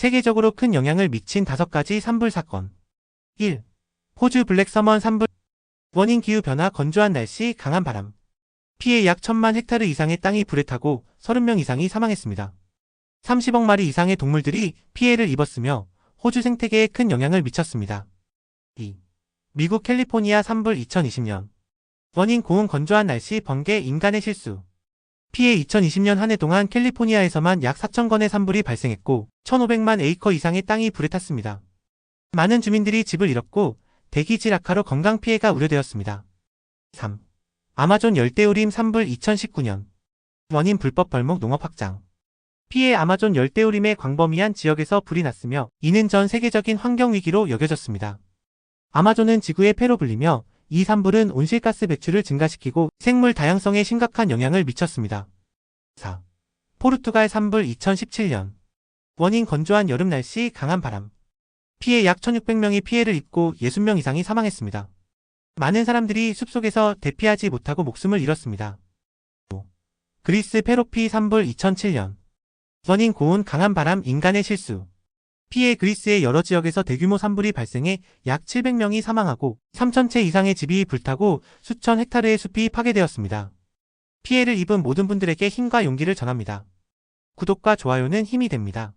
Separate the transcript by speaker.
Speaker 1: 세계적으로 큰 영향을 미친 5가지 산불 사건 1. 호주 블랙서먼 산불 원인 기후 변화 건조한 날씨 강한 바람 피해 약 1000만 헥타르 이상의 땅이 불에 타고 30명 이상이 사망했습니다. 30억 마리 이상의 동물들이 피해를 입었으며 호주 생태계에 큰 영향을 미쳤습니다. 2. 미국 캘리포니아 산불 2020년 원인 고온 건조한 날씨 번개 인간의 실수 피해 2020년 한 해 동안 캘리포니아에서만 약 4,000건의 산불이 발생했고 1,500만 에이커 이상의 땅이 불에 탔습니다. 많은 주민들이 집을 잃었고 대기질 악화로 건강 피해가 우려되었습니다. 3. 아마존 열대우림 산불 2019년 원인 불법 벌목 농업 확장 피해 아마존 열대우림의 광범위한 지역에서 불이 났으며 이는 전 세계적인 환경 위기로 여겨졌습니다. 아마존은 지구의 폐로 불리며 이 산불은 온실가스 배출을 증가시키고 생물 다양성에 심각한 영향을 미쳤습니다. 4. 포르투갈 산불 2017년 원인 건조한 여름 날씨 강한 바람 피해 약 1600명이 피해를 입고 60명 이상이 사망했습니다. 많은 사람들이 숲속에서 대피하지 못하고 목숨을 잃었습니다. 5. 그리스 페로피 산불 2007년 원인 고온 강한 바람 인간의 실수 피해 그리스의 여러 지역에서 대규모 산불이 발생해 약 700명이 사망하고 3,000채 이상의 집이 불타고 수천 헥타르의 숲이 파괴되었습니다. 피해를 입은 모든 분들에게 힘과 용기를 전합니다. 구독과 좋아요는 힘이 됩니다.